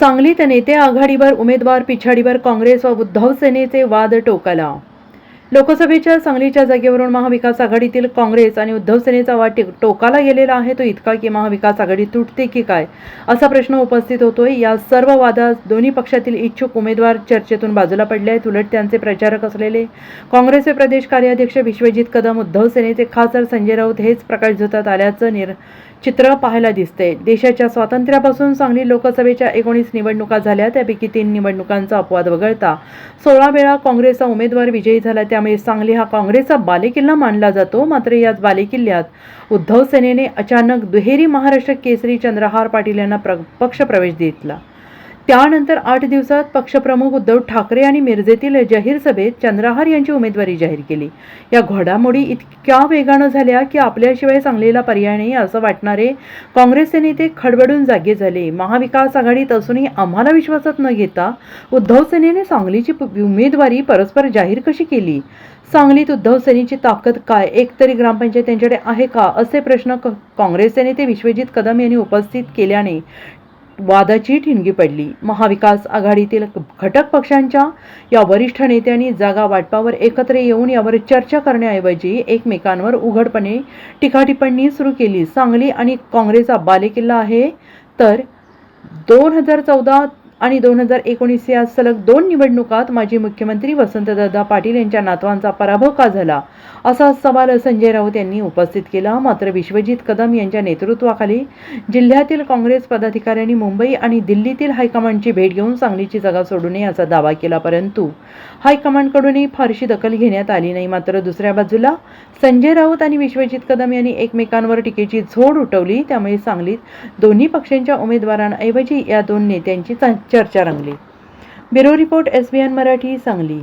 सांगलीत नेते आघाडीवर उमेदवार पिछाडीवर काँग्रेस व उद्धव सेनेचे वाद टोकाला. लोकसभेच्या सांगलीच्या जागेवरून महाविकास आघाडीतील काँग्रेस आणि उद्धव सेनेचा वाट टोकाला गेलेला आहे तो इतका की महाविकास आघाडी तुटते की काय? असा प्रश्न उपस्थित होतोय. या सर्व वादात दोन्ही पक्षातील इच्छुक उमेदवार चर्चेतून बाजूला पडले आहेत. उलट त्यांचे प्रचारक असलेले काँग्रेसचे प्रदेश कार्याध्यक्ष विश्वजित कदम उद्धव सेनेचे खासदार संजय राऊत हेच प्रकाश झोतात आल्याचं निर चित्र पाहायला दिसते देशाच्या स्वातंत्र्यापासून सांगली लोकसभेच्या एकोणीस निवडणुका झाल्या. त्यापैकी तीन निवडणुकांचा अपवाद वगळता सोळा वेळा काँग्रेसचा उमेदवार विजयी झाला. त्या त्यामुळे सांगली हा काँग्रेसचा बालेकिल्ला मानला जातो. मात्र याच बालेकिल्ल्यात उद्धव सेनेने अचानक दुहेरी महाराष्ट्र केसरी चंद्रहार पाटील यांना प्र पक्षप्रवेश घेतला त्यानंतर आठ दिवसात पक्षप्रमुख उद्धव ठाकरे आणि मिरजेतील जाहीर सभेत चंद्रहार यांची उमेदवारी जाहीर केली. या घडामोडी इतक्या वेगानं झाल्या की आपल्याशिवाय सांगलीला पर्याय नाही असं वाटणारे काँग्रेसचे नेते खडबडून जागे झाले. महाविकास आघाडीत असूनही आम्हाला विश्वासात न घेता उद्धव सेनेने सांगलीची उमेदवारी परस्पर जाहीर कशी केली? सांगलीत उद्धव सेनेची ताकद काय? एकतरी ग्रामपंचायत त्यांच्याकडे आहे का? असे प्रश्न काँग्रेसचे नेते विश्वजित कदम यांनी उपस्थित केल्याने वादाची ठिणगी पडली. महाविकास आघाडीतील घटक पक्षांच्या या वरिष्ठ नेत्यांनी जागा वाटपावर एकत्र येऊन यावर चर्चा करण्याऐवजी एकमेकांवर उघडपणे टीकाटिप्पणी सुरू केली. सांगली आणि काँग्रेसचा बालेकिल्ला आहे. तर दोन हजार चौदा आणि दोन हजार एकोणीस या सलग दोन निवडणुकात माजी मुख्यमंत्री वसंतदादा पाटील यांच्या नातवांचा पराभव का झाला? असा सवाल संजय राऊत यांनी उपस्थित केला. मात्र विश्वजित कदम यांच्या नेतृत्वाखाली जिल्ह्यातील काँग्रेस पदाधिकाऱ्यांनी मुंबई आणि दिल्लीतील हायकमांडची भेट घेऊन सांगलीची जागा सोडू नये असा दावा केला. परंतु हायकमांडकडूनही फारशी दखल घेण्यात आली नाही. मात्र दुसऱ्या बाजूला संजय राऊत आणि विश्वजित कदम यांनी एकमेकांवर टीकेची झोड उठवली. त्यामुळे सांगलीत दोन्ही पक्षांच्या उमेदवारांऐवजी या दोन नेत्यांची चर्चा रंगली. Bureau report S B N Marathi Sangli.